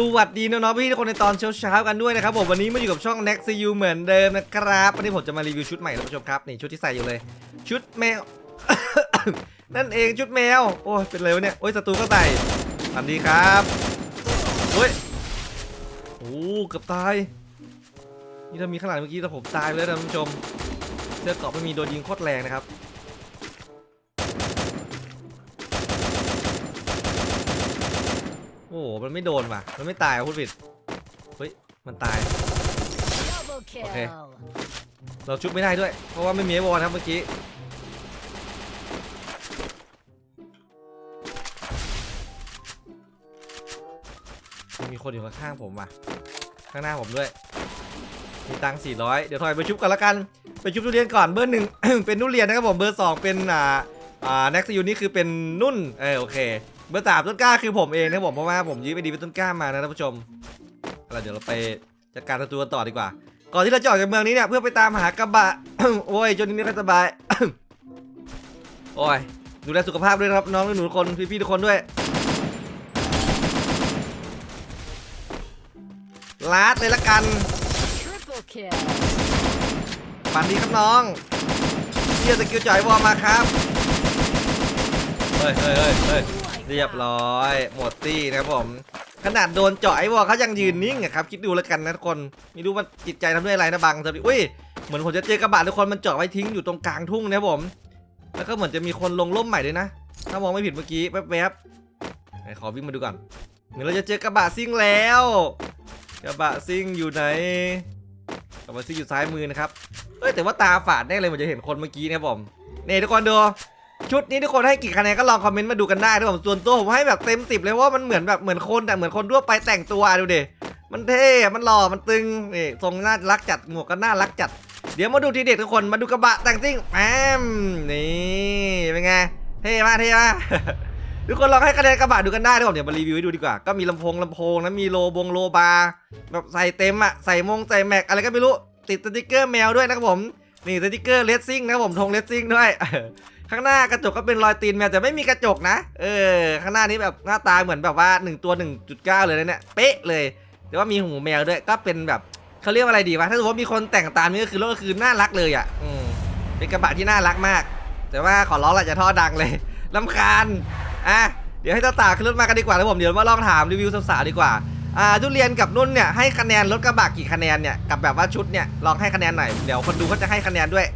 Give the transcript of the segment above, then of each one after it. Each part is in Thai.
สวัสดีน้องๆพี่ทุกคนในตอนเช้าๆกันด้วยนะครับผมวันนี้มาอยู่กับช่อง Next You เหมือนเดิมนะครับวันนี้ผมจะมารีวิวชุดใหม่ท่านผู้ชมครับนี่ชุดที่ใส่อยู่เลย ชุดแมว นั่นเองชุดแมว โอ้ยเป็นไรวะเนี่ยโอ้ยศัตรูก็ใส่สวัสดีครับเฮ้ยโอ้เกือบตายนี่ถ้ามีข้างหลังเมื่อกี้ถ้าผมตายไปแล้วนะท่านผู้ชมเสื้อกราะไม่มีโดนยิงโคตรแรงนะครับ อ้โหมันไม่โดนว่ะ มันไม่ตายอะพูดผิด เฮ้ย มันตาย Double kill. Okay. เราชุบไม่ได้ด้วย เพราะว่าไม่มีไอวอลครับเมื่อกี้มีคนอยู่ข้างๆผมว่ะ ข้างหน้าผมด้วย มีตังค์400 เดี๋ยวถอยไปชุบกันละกัน ไปชุบทุเรียนก่อนเบอร์หนึ่ง เป็นทุเรียนนะครับผม เบอร์สองเป็นอ่า อ่า next ยูนี่คือเป็นนุ่น เออโอเค เบอร์สามต้นกล้าคือผมเองนะครับผมเพราะว่าผมยื้อไปดีเป็นต้นกล้ามานะท่านผู้ชมเอาล่ะเดี๋ยวเราไปจัดการศัตรูกันต่อดีกว่า ก่อนที่เราจะออกจากเมืองนี้เนี่ยเพื่อไปตามหากระบะ โอ้ยจนนี้ไม่ค่อยสบาย โอ้ยดูแลสุขภาพด้วยนะครับน้องหนูๆทุกคนพี่ๆทุกคนด้วยลาดเลยละกัน Triple kill. ฝันดีครับน้องเฮียสกิลจ่อยวอลมาครับ เฮ้ยเฮ้ยเฮ้ย เรียบร้อย หมดตี้นะครับผม ขนาดโดนเจาะไอ้วอเขายังยืนนิ่งอะครับ คิดดูแล้วกันนะทุกคนไม่รู้ว่าจิตใจทำด้วยอะไรนะบังสติอุ้ยเหมือนผมจะเจอกระบะทุกคนมันเจาะไว้ทิ้งอยู่ตรงกลางทุ่งนะครับผม แล้วก็เหมือนจะมีคนลงล่มใหม่ด้วยนะ ถ้ามองไม่ผิดเมื่อกี้แวบๆไหนขอวิ่งมาดูก่อนเหมือนเราจะเจอกระบะซิ่งแล้ว กระบะซิ่งอยู่ไหนกระบะซิ่งอยู่ซ้ายมือนะครับเอ้ยแต่ว่าตาฝาดแน่เลยเหมันจะเห็นคนเมื่อกี้นะครับผมนี่ทุกคนดู ชุดนี้ทุกคนให้กี่คะแนนก็ลองคอมเมนต์มาดูกันได้นะครับผมส่วนตัวผมให้แบบเต็มสิบเลยว่ามันเหมือนแบบเหมือนคนแต่เหมือนคนทั่วไปแต่งตัวดูดิมันเท่ มันหล่อ มันตึงนี่ทรงน่ารักจัด หมวกก็น่ารักจัด เดี๋ยวมาดูทีเด็ดทุกคน มาดูกระบะแต่งซิ่งแอมนี่ เป็นไง เท่มากเท่มากทุกคนลองให้คะแนนกระบะดูกันได้นะครับผมเดี๋ยวมารีวิวให้ดูดีกว่า ก็มีลำโพงลำโพงนะมีโลบงโลบาร์แบบใส่เต็มอะใส่มงใส่แม็กอะไรก็ไม่รู้ ติดสติกเกอร์แมวด้วยนะครับผม นี่สติกเกอร์เลสซิ่งนะครับผมธงเลสซิ่งด้วย ข้างหน้ากระจกก็เป็นรอยตีนแมวแต่ไม่มีกระจกนะ เออ ข้างหน้านี้แบบหน้าตาเหมือนแบบว่า 1 ตัว 1.9 เลยนะเนี่ย เป๊ะเลย แต่ว่ามีหูแมวด้วย ก็เป็นแบบเขาเรียกว่าอะไรดีวะ ถ้าสมมติว่ามีคนแต่งตามนี้ก็คือรถก็คือน่ารักเลยอะ อืม เป็นกระบะที่น่ารักมาก แต่ว่าขอร้องแหละจะท่อดังเลยลำคาญ อะ เดี๋ยวให้ตาตาขึ้นรถมากันดีกว่าแล้วผมเดี๋ยวมาลองถามรีวิวสาวๆดีกว่า อ่าทุเรียนกับนุ่นเนี่ยให้คะแนนรถกระบะกี่คะแนนเนี่ย กับแบบว่าชุดเนี่ยลองให้คะแนนหน่อย เดี๋ยวคนดูก็จะให้คะแนนด้วย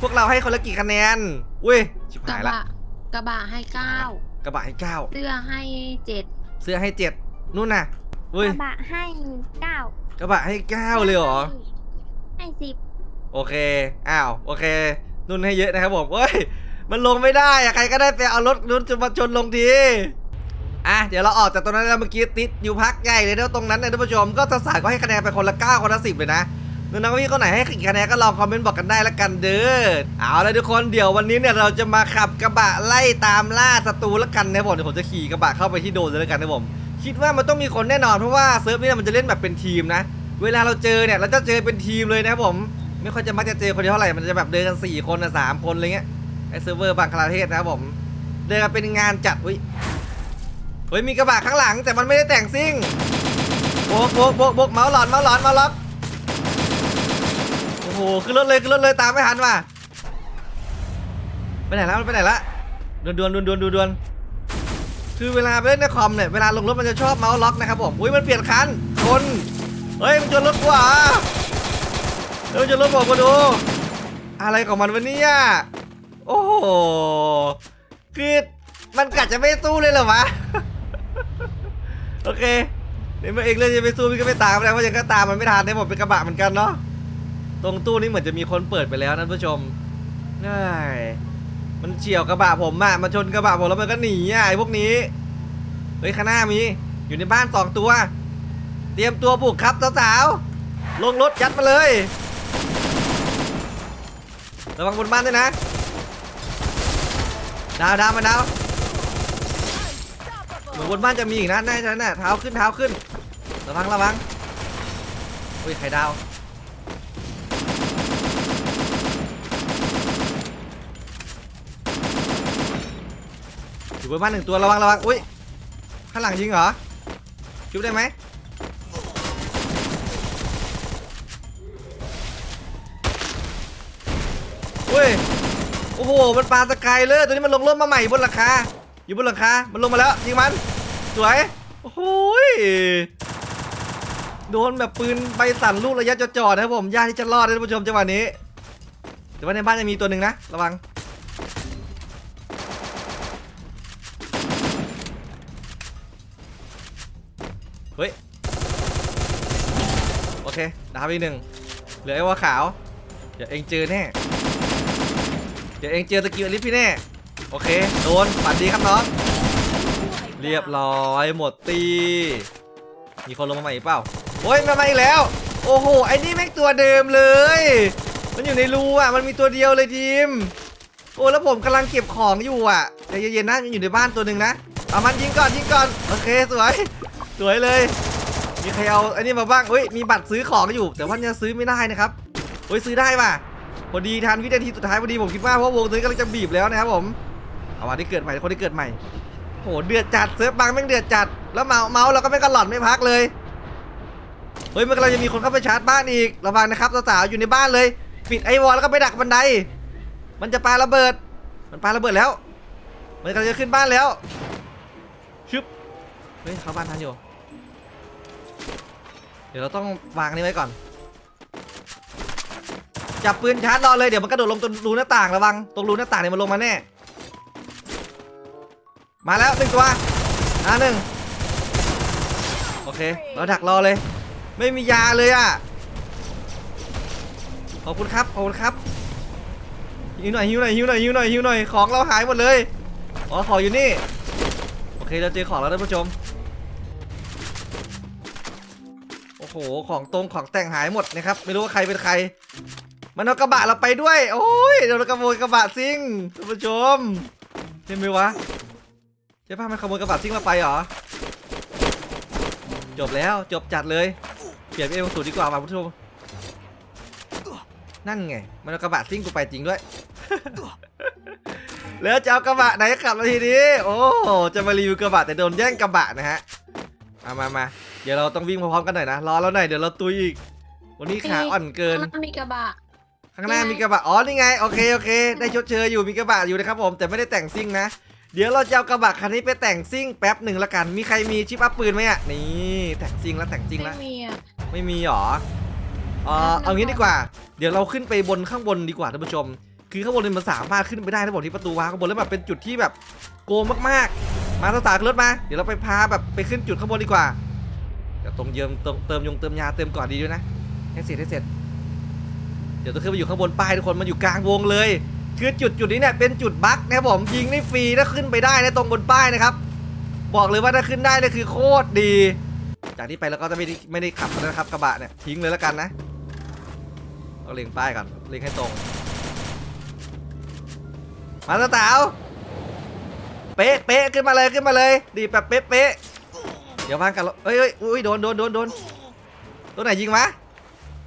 พวกเราให้คนละกี่คะแนนอุ้ยชิบกระหายละบะกระบะให้เก้ากระบะให้เก้าเสื้อให้เจ็ดเสื้อให้เจ็ดนู่นน่ะอุ้ยกระบะให้เก้ากระบะให้เก้าเลยเหรอ ให้สิบโอเค อ้าว โอเค นุ่นให้เยอะนะครับผมเฮ้ย มันลงไม่ได้อะใครก็ได้ไปเอารถนุ่นจะมาชนลงที อะ เดี๋ยวเราออกจากตรงนั้นแล้วเมื่อกี้ติดอยู่พักใหญ่เลยนะตรงนั้นนะท่านผู้ชม ก็สสายก็ให้คะแนนไปคนละ 9 คนละ 10 เลยนะ น้องๆพี่คนไหนให้กี่คะแนนก็ลองคอมเมนต์บอกกันได้ละกันเด้อเอาลยทุกคนเดี๋ยววันนี้เนี่ยเราจะมาขับกระบะไล่ตามล่าศัตรูละกันนะผมเดี๋ยวผมจะขี่กระบะเข้าไปที่โดนเลยละกันนะผมคิดว่ามันต้องมีคนแน่นอนเพราะว่าเซิร์ฟนี้มันจะเล่นแบบเป็นทีมนะ เวลาเราเจอเนี่ยเราจะเจอเป็นทีมเลยนะผม ไม่ค่อยจะมักจะเจอคนเดียวเท่าไหร่มันจะแบบเดินกัน4คนนะสามคนอะไรเงี้ยไอเซิร์ฟเวอร์บางคลาเทศนะผมเดินกันเป็นงานจัดเฮ้ยเฮ้ยมีกระบะข้างหลังแต่มันไม่ได้แต่งซิ่งโบกโบกโบกโบกเมาส์หลอนเมาส์หลอนเมาส์ล็อก โอ้โหขึ้นรถเลยขึ้นรถเลยตามไม่ทันว่ะไปไหนแล้วไปไหนละดวนดวนดวนดวนดวนดวนคือเวลาไปเล่นในคอมเนี่ยเวลาลงรถมันจะชอบเมาส์ล็อกนะครับผมอุ้ยมันเปลี่ยนคันชนเฮ้ยมันชนรถกูเหรอะเดี๋ยวมันชนรถผมมาดูอะไรของมันวะเนี่ยโอ้โหคือมันกัดจะไม่สู้เลยเหรอวะโอเคในเมื่อเองเลือกจะไปสู้พี่ก็ไม่ตามแล้วเพราะยังก็ตามมันไม่ทันได้หมดเป็นกระบะเหมือนกันเนาะ ตรงตู้นี้เหมือนจะมีคนเปิดไปแล้วนะท่านผู้ชมง่ายมันเฉียวกระบะผมอะมาชนกระบะผมแล้วมันก็หนีอะไอ้พวกนี้ เฮ้ยข้างหน้ามี อยู่ในบ้านสองตัว เตรียมตัวบุกครับสาวๆ ลงรถยัดมาเลย ระวังบนบ้านด้วยนะ ดาวดาวมาดาวเหมือนบนบ้านจะมีอีกนะแน่ใจน่ะเท้าขึ้นเท้าขึ้น ระวังระวังอุ้ยไข่ดาว อยู่บนบ้านหนึ่งตัวระวังระวังอุ้ยข้างหลังยิงเหรอชุบได้ไหมอุ้ยโอ้โหมันปลาสกายเลยตัวนี้มันลงร่มมาใหม่บนหลังคาอยู่บนหลังคามันลงมาแล้วยิงมันสวยโอ้โหโดนแบบปืนใบสั่นลูกระยะจอดๆนะผมยากที่จะรอดนะท่านผู้ชมจังหวะนี้ แต่ว่าในบ้านยังมีตัวหนึ่งนะระวัง เฮ้ย โอเค ดาวอีกหนึ่ง เหลือไอ้วัวขาว เดี๋ยวเองเจอแน่ เดี๋ยวเองเจอสกิลอลิฟพี่แน่ โอเค โดน ฝันดีครับน้อง เรียบร้อยหมดตี มีคนลงมาใหม่อีกเปล่าโอ้ยมาใหม่อีกแล้ว โอ้โห ไอ้นี่แม่งตัวเดิมเลย มันอยู่ในรูอะ มันมีตัวเดียวเลยทีม โอ้แล้วผมกำลังเก็บของอยู่อะใจเย็นๆนะมันอยู่ในบ้านตัวหนึ่งนะเอามันยิงก่อนยิงก่อน โอเคสวย สวยเลย มีใครเอาอ้นี่มาบ้างเฮ้ย มีบัตรซื้อของอยู่ แต่ว่ายังซื้อไม่ได้นะครับเฮ้ยซื้อได้ป่ะ พอดีทันวินาทีสุดท้ายพอดีผมคิดว่าเพราะวงตัวนี้กำลังจะบีบแล้วนะครับผม เอาวันที่เกิดใหม่คนที่เกิดใหม่โหเดือดจัดเซิร์ฟบางแม่งเดือดจัด แล้วเมาเมาเราก็ไม่กระหล่อนไม่พักเลย เฮ้ยมันกำลังจะมีคนเข้าไปชาร์จบ้านอีก ระวังนะครับสาวๆอยู่ในบ้านเลย ปิดไอวอลแล้วก็ไปดักบันได มันจะปาระเบิด มันปาระเบิดแล้ว มันกำลังจะขึ้นบ้านแล้ว ชึบ เฮ้ยเข้าบ้านทันอยู่ ดี๋ยวเราต้องวางนี่ไว้ก่อน จับปืนชาร์จรอเลยเดี๋ยวมันกระโดดลงตรงรูหน้าต่างระวัง ตรงรูหน้าต่างเนี่ยมันลงมาแน่ มาแล้วหนึ่งตัวอ่าหนึ่งโอเค เราดักรอเลย ไม่มียาเลยอะ ขอบคุณครับ ขอบคุณครับหิวหน่อยหิวหน่อยหิวหน่อยหิวหน่อยหิวหน่อยของเราหายหมดเลย อ๋อของอยู่นี่ โอเคเราเจอของแล้วท่านผู้ชม หของตรงของแต่งหายหมดนะครับ ไม่รู้ว่าใครเป็นใคร มันเอากระบะเราไปด้วย โอ้ยเดี๋ยวเราขโมยกระบะซิ่งท่านผู้ชมใช่ไหมวะใช่ป่ะมันขโมยกระบะซิ่งเราไปเหรอจบแล้วจบจัดเลยเปลี่ยนเป็นเอลสูดีกว่าว่ะคุณผู้ชมนั่นไง มันเอากระบะซิ่งกูไปจริงด้วย แล้วจะเอากระบะไหนขับมาทีนี้ โอ้ จะมารีวิวกระบะแต่โดนแย่งกระบะนะฮะ มามามา เดี๋ยวเราต้องวิ่งพร้อมๆกันหน่อยนะรอเราหน่อยเดี๋ยวเราตุยอีกวันนี้ขาอ่อนเกินข้างหน้ามีกระบะ ข้างหน้ายังไงมีกระบะอ๋อนี่ไงโอเคโอเค ได้ชดเชยอยู่มีกระบะอยู่นะครับผมแต่ไม่ได้แต่งซิ่งนะ เดี๋ยวเราจะเอากระบะคันนี้ไปแต่งซิ่งแป๊บหนึ่งละกันมีใครมีชิปอัพปืนไหมอะนี่แต่งซิ่งแล้วแต่งซิ่งไม่แล้วมีอะไม่มีหรอเออเอางี้ดีกว่า เดี๋ยวเราขึ้นไปบนข้างบนดีกว่าท่านผู้ชม คือข้างบนเนี่ยมันสามารถขึ้นไปได้นะบอกที่ประตูวางข้างบนแล้วแบบเป็นจุดที่แบบโกงมากๆ มาสาวๆขึ้นรถมา เดี๋ยวเราไปพาแบบไปขึ้นจุดข้างบนดีกว่าเดี๋ยวตรงเยิมเติมเติมยงเติมยาเติมก่อนดีด้วยนะให้เสร็จให้เสร็จ เดี๋ยวต้องขึ้นไปอยู่ข้างบนป้ายทุกคนมันอยู่กลางวงเลยคือจุดจุดนี้เนี่ยเป็นจุดบั๊กนะผมยิงได้ฟรีถ้าขึ้นไปได้นะตรงบนป้ายนะครับ บอกเลยว่าถ้าขึ้นได้เนี่ยคือโคตรดี จากนี้ไปเราก็จะไม่ได้ไม่ได้ขับแล้วนะครับกระบะเนี่ยทิ้งเลยแล้วกันนะเราเล็งป้ายก่อนเล็งให้ตรง มาสตาวเป๊ะเป๊ะขึ้นมาเลยขึ้นมาเลย ดีแบบเป๊ะเป๊ะ เดี๋ยวพังกันเอ้ยเอ้ยอุ้ยโดนโดนโดนโดนตัวไหนยิงวะ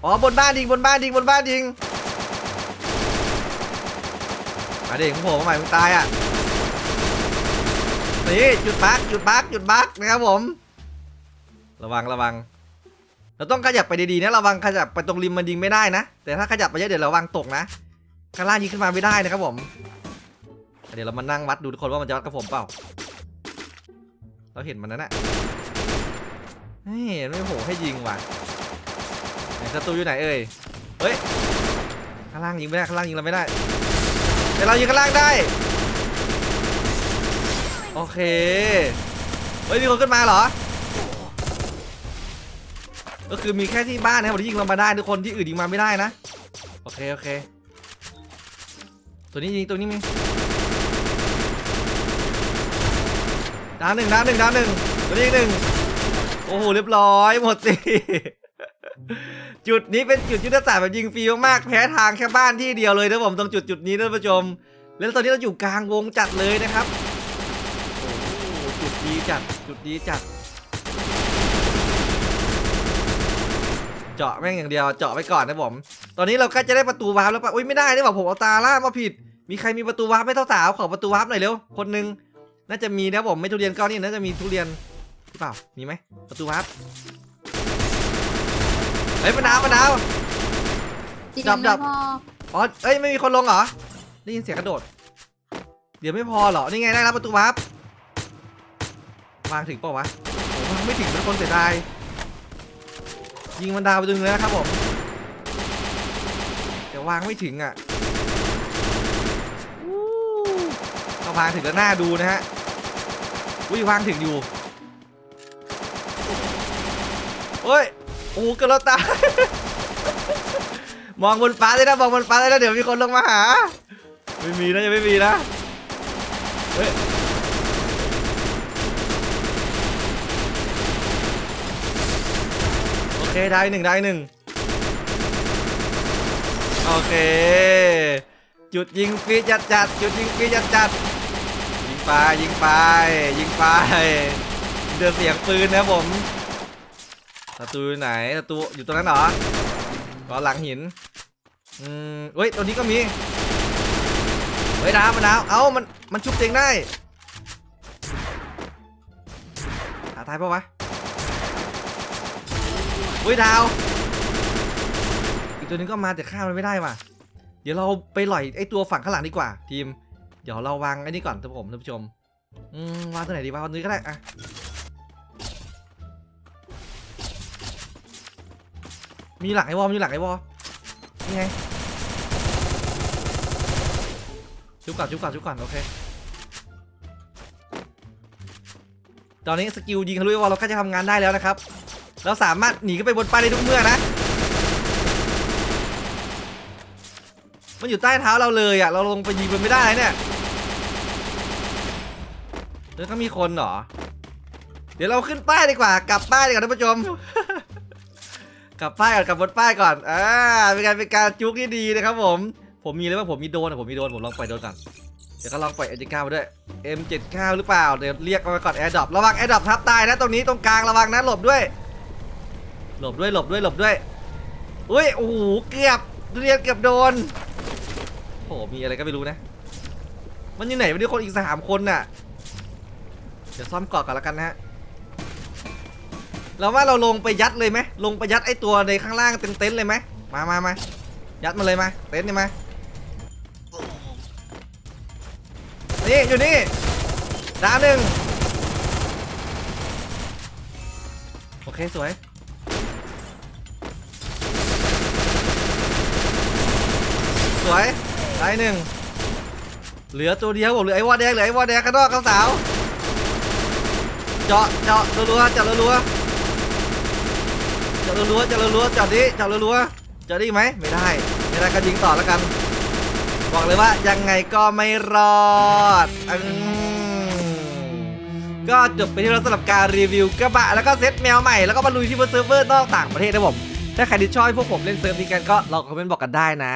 อ๋อบนบ้านยิงบนบ้านยิงบนบ้านยิงมาเด็กของผมมาใหม่มึงตายอะนี่จุดบักจุดบักจุดบักนะครับผม ระวังระวัง เราต้องขยับไปดีๆนะระวังขยับไปตรงริมมันยิงไม่ได้นะ แต่ถ้าขยับไปเยอะเดี๋ยวระวังตกนะข้างล่างยิงขึ้นมาไม่ได้นะครับผมเดี๋ยวเรามานั่งวัดดูทุกคนว่ามันจะวัดกับผมเปล่า เราเห็นมันนั่นแหละ เฮ้ยไม่โหให้ยิงว่ะไหนศัตรูอยู่ไหนเอ่ยเฮ้ยข้างล่างยิงไม่ได้ข้างล่างยิงเราไม่ได้ แต่เรายิงข้างล่างได้โอเคเฮ้ยมีคนขึ้นมาเหรอ ก็คือมีแค่ที่บ้านนะครับที่ยิงเรามาได้ทุกคนที่อื่นยิงมาไม่ได้นะโอเคโอเค ตัวนี้ยิงตัวนี้มีดาวหนึ่งดาวหนึ่งดาวหนึ่งตัวนี้อีกหนึ่ง โอ้โหเรียบร้อยหมดสิ จุดนี้เป็นจุดยุทธศาสตร์แบบยิงฟรีมากๆแพ้ทางแค่บ้านที่เดียวเลยนะผมตรงจุดจุดนี้นะท่านผู้ชม แล้วตอนนี้เราอยู่กลางวงจัดเลยนะครับโอ้โหจุดดีจัดจุดดีจัด เจาะแม่งอย่างเดียวเจาะไว้ก่อนนะผม ตอนนี้เราก็จะได้ประตูวาร์ปแล้วปะอุ้ยไม่ได้ได้บอกผมเอาตาล่ามาผิด มีใครมีประตูวาร์ปไหม่เท่าสาวขอประตูวาร์ปหน่อยเร็วคนหนึงน่าจะมีนะผมไม่ทุเรียนก้อนนี่น่าจะมีทุเรียน หรือเปล่า มีไหมประตูวาร์ปเฮ้ยมะนาวมะนาวจริงดับดับไม่พออ๋อเอ้ยไม่มีคนลงเหรอ ได้ยินเสียงกระโดด เดี๋ยวไม่พอเหรอ นี่ไงได้รับประตูวาร์ปวางถึงเปล่าวะโอ้วางไม่ถึงเป็นคนเสียดาย ยิงมันดาวไปตรงนึงแล้วนะครับผมแต่วางไม่ถึงอะอู้เอาวางถึงแล้วหน้าดูนะฮะ อุ้ยวางถึงอยู่ ฮ้ยโอ้กระโดดตายมองบนฟ้าเลยนะมองบนฟ้าเลยนะเดี๋ยวมีคนลงมาหา ไม่มีนะยังไม่มีนะเฮ้ยโอเคได้หนึ่งได้หนึ่งโอเคจุดยิงฟรีจัดจัดจุดยิงฟรีจัดจัดยิงไปยิงไปยิงไปเดือดเสียงปืนนะผม ศัตรูอยู่ไหนศัตรูอยู่ตรงนั้นเหรอก็หลังหิน อืมเฮ้ยตัวนี้ก็มี เฮ้ยดาวมันดาวเอ้ามัน มันชุบเองได้ หาตายปะวะเฮ้ยดาว อีกตัวนึงก็มาแต่ฆ่ามันไม่ได้ว่ะ เดี๋ยวเราไปหล่อยไอ้ตัวฝั่งข้างหลังดีกว่า ทีม เดี๋ยวเราวางไอ้นี่ก่อนท่านผมท่านผู้ชม อืมวางตัวไหนดีวางตัวนี้ก็ได้อะ มีหลังไอ้วอลมีหลังไอ้วอลนี่ไงชุบก่อนชุบก่อนชุบก่อนโอเคตอนนี้สกิลยิงทะลุวอลเราก็จะทำงานได้แล้วนะครับ เราสามารถหนีขึ้นไปบนป้ายได้ทุกเมื่อนะ มันอยู่ใต้เท้าเราเลยอะ เราลงไปยิงมันไม่ได้เนี่ยแล้วก็มีคนเหรอ เดี๋ยวเราขึ้นป้ายดีกว่า กลับป้ายดีกว่าท่านผู้ชม กลับป้ายก่อนกลับบนป้ายก่อนอ่าเป็นการเป็นการจุกที่ดีนะครับผม ผมมีเลยว่าผมมีโดนอะผมมีโดนผมลองปล่อยโดนก่อนเดี๋ยวก็ลองปล่อย M79 ไปด้วย M79 หรือเปล่าเดี๋ยวเรียกมาก่อน Air Drop ระวัง Air Drop ทับตายนะตรงนี้ตรงกลางระวังนะหลบด้วย หลบด้วยหลบด้วยหลบด้วยอุ้ยโอ้โหเกือบเรียนเกือบโดนโอ้โหมีอะไรก็ไม่รู้นะ มันอยู่ไหนวันนี้คนอีกสามคนน่ะ เดี๋ยวซ่อมเกาะก่อนแล้วกันนะฮะ เราว่าเราลงไปยัดเลยไหมลงไปยัดไอตัวในข้างล่างเต็มเต็นเลยไหมมามามายัดมาเลยมา เต็นท์นี่มา นี่อยู่นี่ดาวหนึ่งโอเคสวยสวยได้หนึ่งเหลือตัวเดียวผมเหลือไอ้วอแดงเหลือไอ้วอแดงข้างนอกข้างสาว เจาะเจาะรัวๆเจาะรัวๆ จาะรัวๆจะรัวๆเจาะดิจาะรัวๆจาะด้อีไหมไม่ได้ไม่ได้ก็ยิงต่อแล้วกัน บอกเลยว่ายังไงก็ไม่รอดอืมก็จบไปที่เราสำหรับการรีวิวกระบะแล้วก็เซตแมวใหม่แล้วก็มาลุยที่บนเซิร์ฟเวอร์นอกต่างประเทศนะผมถ้าใครที่ชอบพวกผมเล่นเซิร์ฟนี้กันก็ลองคอมเมนต์บอกกันได้นะ